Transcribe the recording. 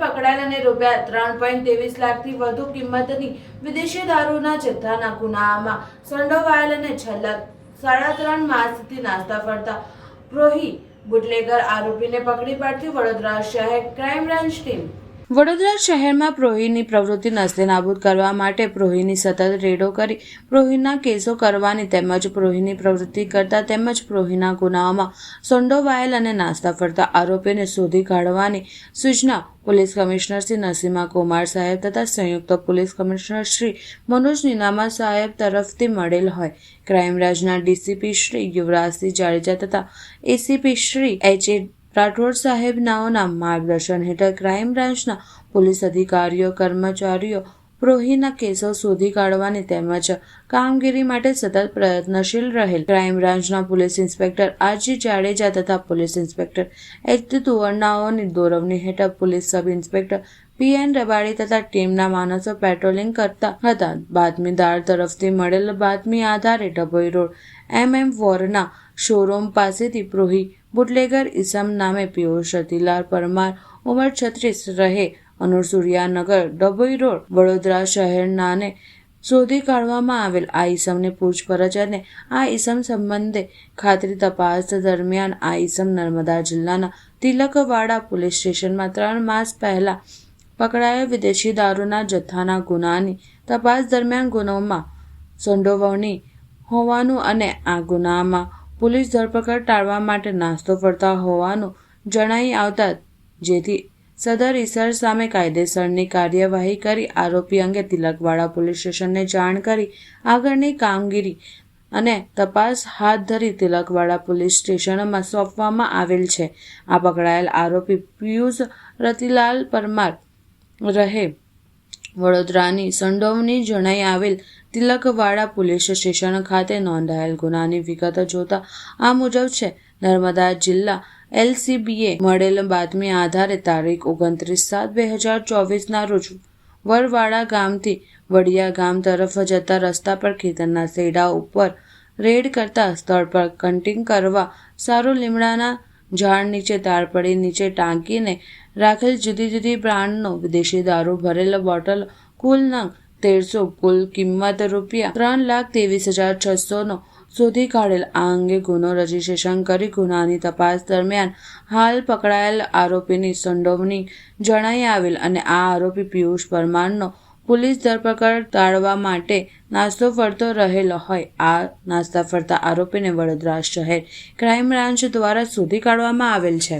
રૂપિયા ત્રણ પોઈન્ટ ત્રેવીસ લાખથી વધુ કિંમતની વિદેશી દારૂના જથ્થાના ગુનામાં સંડોવાયેલ અને છેલ્લા સાડા ત્રણ માસથી નાસ્તા ફરતા પ્રોહી બુટલેગર આરોપીને પકડી પાડતી વડોદરા શહેર ક્રાઇમ બ્રાન્ચ ટીમ વડોદરા શહેરમાં પ્રોહીની પ્રવૃત્તિ નસ્તે નાબૂદ કરવા માટે પ્રોહીની સતત રેડો કરી પ્રોહીના કેસો કરવાની તેમજ પ્રોહીની પ્રવૃત્તિ કરતા તેમજ પ્રોહીના ગુનાઓમાં સંડોવાયેલ અને નાસ્તા ફરતા આરોપીને શોધી કાઢવાની સૂચના પોલીસ કમિશનર શ્રી નસીમા કુમાર સાહેબ તથા સંયુક્ત પોલીસ કમિશનર શ્રી મનોજ નીનામા સાહેબ તરફથી મળેલ હોય. ક્રાઇમ બ્રાન્ચના ડીસીપી શ્રી યુવરાજસિંહ જાડેજા તથા ACP Shri H A Rathod સાહેબનાઓના માર્ગદર્શન હેઠળ ક્રાઇમ બ્રાન્ચના પોલીસ અધિકારીઓ, કર્મચારીઓ, પ્રોહીના કેસો શોધી કાઢવાની તેમજ કામગીરી માટે સતત પ્રયત્નશીલ રહેલ. ક્રાઇમ બ્રાન્ચના પોલીસ ઇન્સ્પેક્ટર આરજી જાડેજા તથા પોલીસ ઇન્સ્પેક્ટર એચ તુવરનાઓની દોરવણી હેઠળ police sub inspector P N Rabadi તથા ટીમના માણસો પેટ્રોલિંગ કરતા હતા. બાતમીદાર તરફથી મળેલ બાતમી આધારે ડભોઈ રોડ એમ એમ વોરના શોરૂમ પાસેથી પ્રોહી બુટલેગર ઇસમ નામે પિયુષ રતિલાલ પરમાર ઉંમર છત્રીસ રહે. અનુસુરિયાનગર ડભોઈ રોડ, વડોદરા શહેરનાને શોધી કાઢવામાં આવેલ આ ઈસમની પૂછપરછ અને આ ઈસમ સંબંધે ખાતરી તપાસ દરમિયાન આ ઈસમ નર્મદા જિલ્લાના તિલકવાડા પોલીસ સ્ટેશનમાં ત્રણ માસ પહેલા પકડાયેલ વિદેશી દારૂના જથ્થાના ગુનાની તપાસ દરમિયાન ગુનામાં સંડોવણી હોવાનું અને આ ગુનામાં પોલીસ ધરપકડ ટાળવા માટે નાસ્તો ફરતા હોવાનું જણાઈ આવતા જેથી સદર ઈસર સામે કાયદેસરની કાર્યવાહી કરી આરોપી અંગે તિલકવાડા પોલીસ સ્ટેશનને જાણ કરી આગળની કામગીરી અને તપાસ હાથ ધરી તિલકવાડા પોલીસ સ્ટેશનમાં સોંપવામાં આવેલ છે. આ પકડાયેલ આરોપી પિયુષ રતિલાલ પરમાર રહે વડોદરાની સંડોવની જણાઈ આવેલ તિલકવાડા પોલીસ સ્ટેશન ખાતે નોંધાયેલ ગુનાની વિગત જોતા આ મુજબ છે, નર્મદા જિલ્લા એલસીબીએ મળેલ બાતમી આધારે તારીખ ઓગણત્રીસ સાત બે હજાર ચોવીસના રોજ વરવાડા ગામથી વડિયા ગામ તરફ જતા રસ્તા પર ખેતરના સેડા ઉપર રેડ કરતા સ્થળ પર કન્ટિંગ કરવા સારો લીમડાના ઝાડ નીચે તારપડી નીચે ટાંકીને રાખેલ જુદી જુદી બ્રાન્ડનો વિદેશી દારૂ ભરેલ બોટલ, કુલ નંગ તેરસો, કુલ કિંમત રૂપિયા ત્રણ લાખ ત્રેવીસ હજાર છસોનો શોધી કાઢેલ. આ અંગે ગુનો રજીસ્ટ્રેશન કરી ગુનાની તપાસ દરમિયાન હાલ પકડાયેલ આરોપીની સંડોવણી જણાઈ આવેલ અને આ આરોપી પિયુષ પરમારનો પોલીસ ધરપકડ ટાળવા માટે નાસ્તો ફરતો રહેલો હોય. આ નાસ્તા ફરતા આરોપીને વડોદરા શહેર ક્રાઇમ બ્રાન્ચ દ્વારા શોધી કાઢવામાં આવેલ છે.